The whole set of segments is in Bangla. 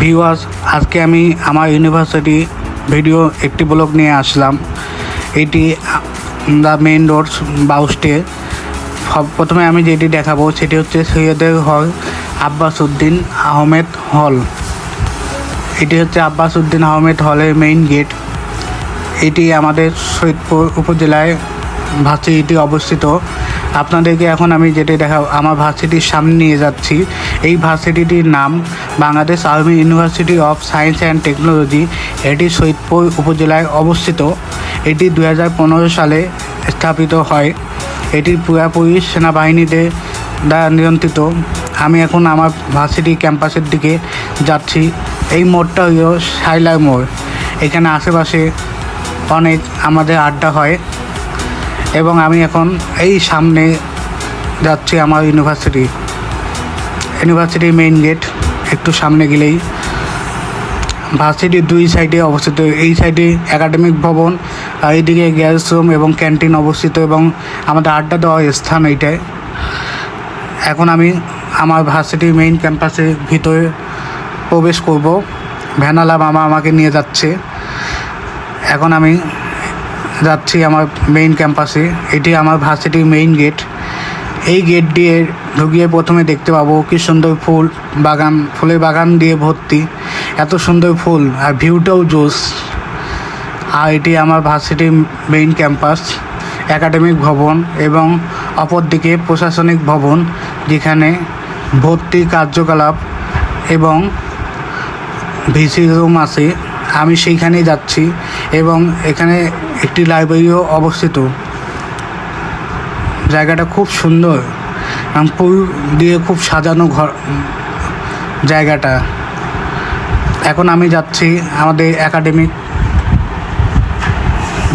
ভিউয়ার্স আজকে আমি আমার ইউনিভার্সিটি ভিডিও একটি ব্লগ নিয়ে আসলাম। এটি দ্য মেইন রোডস বাউস্টে প্রথমে আমি যেটি দেখাবো সেটি হচ্ছে সৈয়দের হল আব্বাস উদ্দিন আহমেদ হল এটি হচ্ছে আব্বাস উদ্দিন আহমেদ হলের মেইন গেট এটি আমাদের সৈয়দপুর উপজেলায় ভার্সিটি অবস্থিত। আপনাদেরকে এখন আমি যেটি দেখা আমার ভার্সিটির সামনে নিয়ে যাচ্ছি। এই ভার্সিটিটির নাম Bangladesh army university of science and technology. এটি সৈয়দপুর উপজেলায় অবস্থিত। এটি দু হাজার পনেরো সালে স্থাপিত হয়। এটি পুরাপুরি সেনাবাহিনীতে দ্বারা নিয়ন্ত্রিত। আমি এখন আমার ভার্সিটি ক্যাম্পাসের দিকে যাচ্ছি। এই মোড়টা হলো সাইলার মোড়। এখানে আশেপাশে অনেক আমাদের আড্ডা হয়। এবং আমি এখন এই সামনে যাচ্ছি আমার ইউনিভার্সিটি। ইউনিভার্সিটির মেইন গেট, একটু সামনে গেলেই। ভার্সিটির দুই সাইডে অবস্থিত, এই সাইডে একাডেমিক ভবন, আর এইদিকে গ্যাস রুম এবং ক্যান্টিন অবস্থিত এবং আমাদের আড্ডা দেওয়ার স্থান এইটায় এখন আমি আমার ভার্সিটির মেইন ক্যাম্পাসের ভিতরে প্রবেশ করব। ভ্যানালা মামা আমাকে নিয়ে যাচ্ছে। এখন আমি যাচ্ছি আমার মেইন ক্যাম্পাসে এটি আমার ভার্সিটির মেইন গেট এই গেট দিয়ে ঢুকিয়ে প্রথমে দেখতে পাবো কি সুন্দর ফুল, বাগান, ফুলের বাগান দিয়ে ভর্তি। এত সুন্দর ফুল আর ভিউটাও জোস আর এটি আমার ভার্সিটির মেইন ক্যাম্পাস একাডেমিক ভবন এবং অপরদিকে প্রশাসনিক ভবন, যেখানে ভর্তি কার্যকলাপ এবং ভিসি রুম আছে। আমি সেইখানেই যাচ্ছি এবং এখানে একটি লাইব্রেরিও অবস্থিত। জায়গাটা খুব সুন্দর এবং ফুল দিয়ে খুব সাজানো ঘর জায়গাটা। এখন আমি যাচ্ছি আমাদের একাডেমিক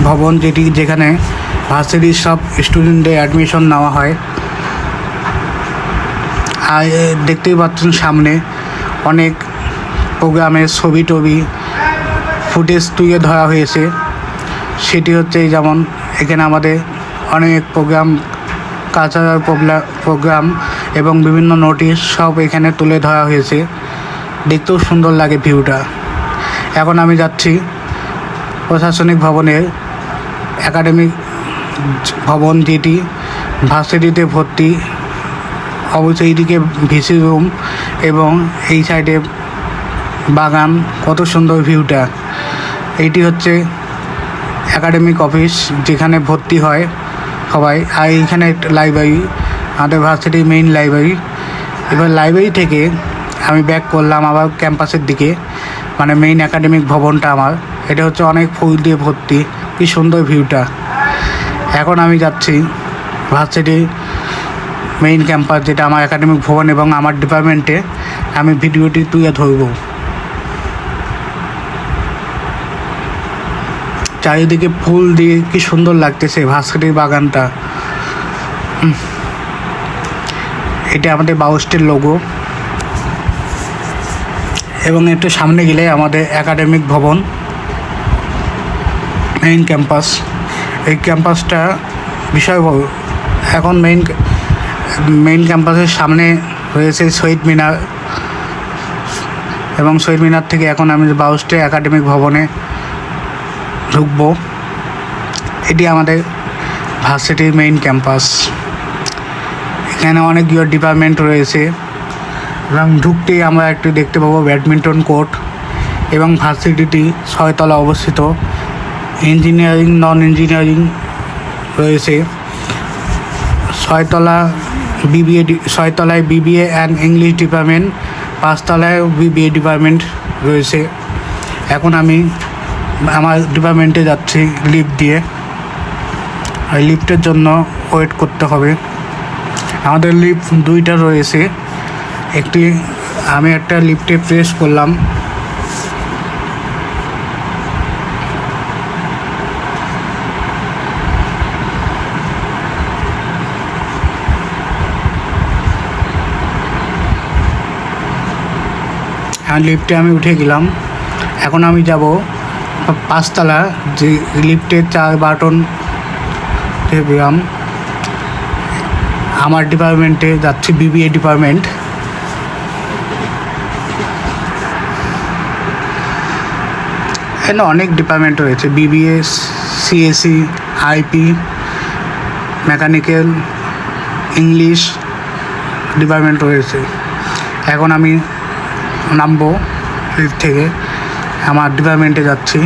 ভবন যেটি যেখানে ভার্সিটির সব স্টুডেন্টদের অ্যাডমিশন নেওয়া হয়। আর দেখতেই পাচ্ছেন সামনে অনেক প্রোগ্রামের ছবি টবি ফুটেজ তুলে ধরা হয়েছে। সেটি হচ্ছে যেমন এখানে আমাদের অনেক প্রোগ্রাম কালচারাল প্রোগ্রাম এবং বিভিন্ন নোটিশ সব এখানে তুলে ধরা হয়েছে। দেখতেও সুন্দর লাগে ভিউটা এখন আমি যাচ্ছি প্রশাসনিক ভবনের একাডেমিক ভবন যেটি, ভার্সিটিতে ভর্তি। অবশ্যই এইদিকে ভিসি রুম এবং এই সাইডে বাগান। কত সুন্দর ভিউটা এইটি হচ্ছে একাডেমিক অফিস যেখানে ভর্তি হয় সবাই। আর এইখানে একটা লাইব্রেরি আমাদের ভার্সিটির মেইন লাইব্রেরি এবার লাইব্রেরি থেকে আমি ব্যাক করলাম আবার ক্যাম্পাসের দিকে মানে মেইন একাডেমিক ভবনটা আমার। এটা হচ্ছে অনেক ফুল দিয়ে ভর্তি, কি সুন্দর ভিউটা এখন আমি যাচ্ছি ভার্সিটির মেইন ক্যাম্পাস যেটা আমার একাডেমিক ভবন এবং আমার ডিপার্টমেন্টে আমি ভিডিওটি তুলে ধরবো। চারিদিকে ফুল দিয়ে কি সুন্দর লাগতেছে ভাস্করির বাগানটা। এটা আমাদের বাউস্টের লোগো এবং একটু সামনে গেলে আমাদের একাডেমিক ভবন মেইন ক্যাম্পাস এই ক্যাম্পাসটা বিষয়। এখন মেইন মেইন ক্যাম্পাসের সামনে রয়েছে শহীদ মিনার। এবং শহীদ মিনার থেকে এখন আমি বাউস্টে একাডেমিক ভবনে ঢুকবো। এটি আমাদের ভার্সিটির মেইন ক্যাম্পাস এখানে অনেকগুলো ডিপার্টমেন্ট রয়েছে। এবং ঢুকতেই আমরা একটি দেখতে পাবো ব্যাডমিন্টন কোর্ট এবং ভার্সিটিটি ছয়তলা অবস্থিত। ইঞ্জিনিয়ারিং নন ইঞ্জিনিয়ারিং রয়েছে। ছয়তলা বিবিএ ছয়তলায় বিবিএ অ্যান্ড ইংলিশ ডিপার্টমেন্ট পাঁচতলায় বিবিএ ডিপার্টমেন্ট রয়েছে। এখন আমি আমার ডিপার্টমেন্টে যাচ্ছি লিফট দিয়ে। আর লিফটের জন্য ওয়েট করতে হবে। আমাদের লিফট দুইটা রয়েছে। একটি, আমি একটা লিফটে প্রেস করলাম। লিফটে আমি উঠে গেলাম। এখন আমি যাব পাঁচতলা, যে লিফটের চার বাটন গেলাম আমার ডিপার্টমেন্টে যাচ্ছি বিবিএ ডিপার্টমেন্ট। এখানে অনেক ডিপার্টমেন্ট রয়েছে BBS CSC, IP, mechanical, English department রয়েছে। এখন আমি নামবো লিফট থেকে। আমার ডিপার্টমেন্টে যাচ্ছি।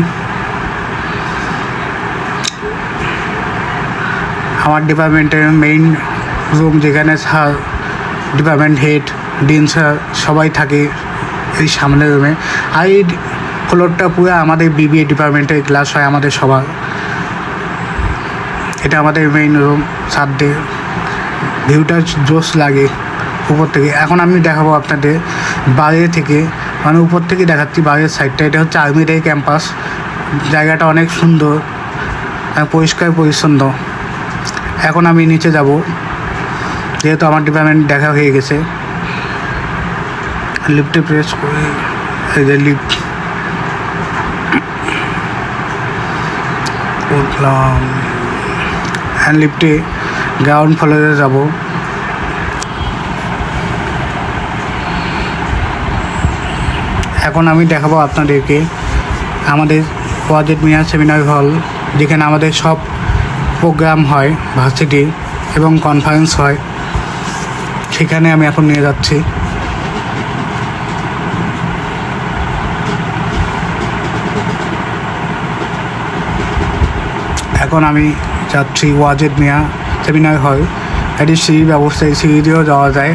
আমার ডিপার্টমেন্টের মেইন রুম যেখানে sir department head dean sir সবাই থাকে এই সামনের রুমে আর এই ফ্লোরটা পুরো আমাদের বিবিএ ডিপার্টমেন্টের ক্লাস হয়, আমাদের সবার। এটা আমাদের মেইন রুম সাথে ভিউটা জোস লাগে উপর থেকে। এখন আমি দেখাবো আপনাদের বাইরে থেকে মানে উপর থেকে দেখাচ্ছি বাইরের সাইডটা এটা হচ্ছে আর্মিরাই ক্যাম্পাস জায়গাটা অনেক সুন্দর পরিষ্কার পরিচ্ছন্ন। এখন আমি নিচে যাব, যেহেতু আমার ডিপার্টমেন্ট দেখা হয়ে গেছে। লিফটে প্রেস করে, এই যে লিফট উঠলাম। হ্যান্ড লিফটে গ্রাউন্ড ফ্লোরে যাব। এখন আমি দেখাবো আপনাদেরকে আমাদের ওয়াজেদ মিয়া সেমিনার হল, যেখানে আমাদের সব প্রোগ্রাম হয় ভার্সিটির এবং কনফারেন্স হয়। সেখানে আমি এখন নিয়ে যাচ্ছি। এখন আমি যাচ্ছি ওয়াজেদ মিয়া সেমিনার হল। এটি সিঁড়ি ব্যবস্থায় সিঁড়ি দিয়েও যাওয়া যায়।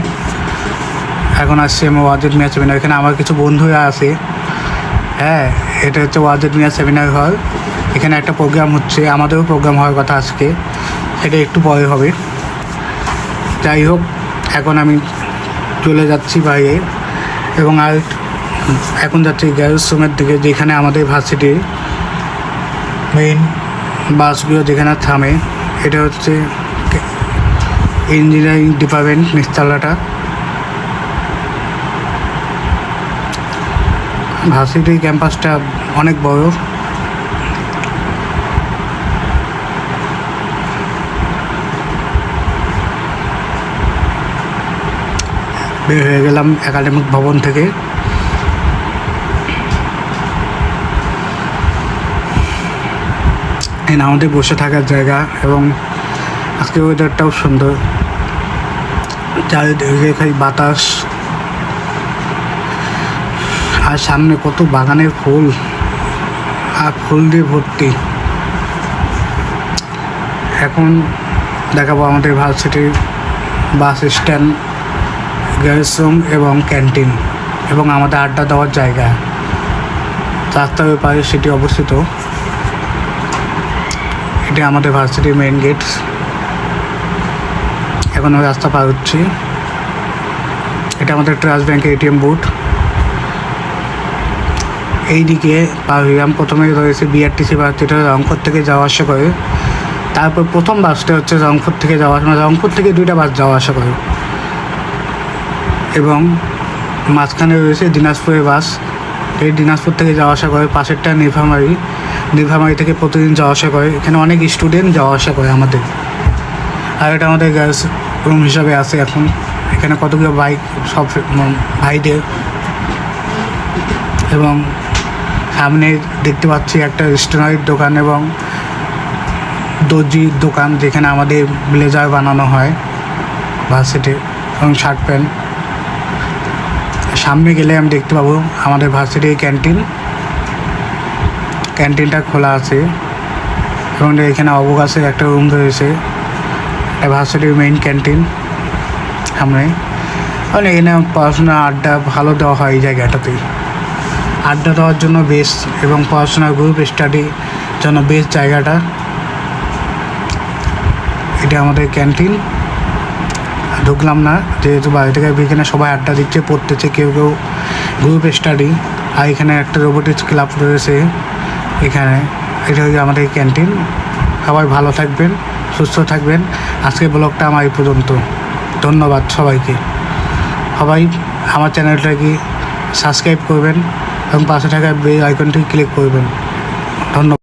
এখন আসছে ওয়াজেদ মিয়া সেমিনার। এখানে আমার কিছু বন্ধুরা আছে। হ্যাঁ এটা হচ্ছে ওয়াজেদ মিয়া সেমিনার হল। এখানে একটা প্রোগ্রাম হচ্ছে, আমাদেরও প্রোগ্রাম হওয়ার কথা আজকে। এটা একটু পরে হবে। যাই হোক, এখন আমি চলে যাচ্ছি বাইরে। এবং আর এখন যাচ্ছি গ্যারেজ রুমের দিকে, যেখানে আমাদের ভার্সিটির মেইন বাসগুলো যেখানে থামে। এটা হচ্ছে ইঞ্জিনিয়ারিং ডিপার্টমেন্ট নিস্তালাটা। ভার্সিটি ক্যাম্পাসটা অনেক বড়। বের হয়ে গেলাম একাডেমিক ভবন থেকে। এখানে আমাদের বসে থাকার জায়গা এবং আজকে ওয়েদারটাও সুন্দর। চারিদিকে খালি বাতাস। আর সামনে কত বাগানের ফুল আর ফুল দিয়ে ভর্তি। এখন দেখাবো আমাদের ভার্সিটির বাস স্ট্যান্ড গ্যারেজ রুম এবং ক্যান্টিন এবং আমাদের আড্ডা দেওয়ার জায়গা। রাস্তার পাশে সেটি অবস্থিত। এটি আমাদের ভার্সিটির মেইন গেট এখন আমি রাস্তা পার হচ্ছি। এটা আমাদের ট্রাস্ট ব্যাংকের এটিএম বুথ। এইদিকে হইলাম প্রথমে রয়েছে বিআরটিসি বাস, যেটা রংপুর থেকে যাওয়া আসা করে। তারপর প্রথম বাসটা হচ্ছে রংপুর থেকে যাওয়া মানে রংপুর থেকে দুইটা বাস যাওয়া আসা করে। এবং মাঝখানে রয়েছে দিনাজপুরের বাস। এই দিনাজপুর থেকে যাওয়া আসা করে, পাশেরটা নীলফামারি নীলফামারি থেকে প্রতিদিন যাওয়া আসা করে। এখানে অনেক স্টুডেন্ট যাওয়া আসা করে আমাদের। আর এটা আমাদের গার্লস রুম হিসাবে আছে এখন। এখানে কতগুলো বাইক সব ভাইদের। এবং সামনে দেখতে পাচ্ছি একটা স্টেশনারির দোকান এবং দর্জির দোকান যেখানে আমাদের ব্লেজার বানানো হয় ভার্সিটি এবং শার্ট প্যান্ট সামনে গেলে আমি দেখতে পাবো আমাদের ভার্সিটির ক্যান্টিন ক্যান্টিনটা খোলা আছে এবং এখানে অবকাশের একটা রুম রয়েছে। ভার্সিটির মেইন ক্যান্টিন সামনে। মানে এখানে পড়াশোনা, আড্ডা ভালো দেওয়া হয় এই জায়গাটাতেই। আড্ডা দেওয়ার জন্য বেস্ট এবং পড়াশোনার গ্রুপ স্টাডি জন্য বেস্ট জায়গাটা। এটা আমাদের ক্যান্টিন ঢুকলাম না, যেহেতু বাড়ি থেকে এখানে সবাই আড্ডা দিচ্ছে, পড়তেছে, কেউ কেউ গ্রুপ স্টাডি আর এখানে একটা রোবোটিক্স ক্লাব রয়েছে এখানে। এটা হচ্ছে আমাদের ক্যান্টিন সবাই ভালো থাকবেন, সুস্থ থাকবেন। আজকের ব্লগটা আমার এই পর্যন্ত। ধন্যবাদ সবাইকে। সবাই আমার চ্যানেলটাকে সাবস্ক্রাইব করবেন। এবং পাশে থাকা বেল আইকনটি ক্লিক করবেন। ধন্যবাদ।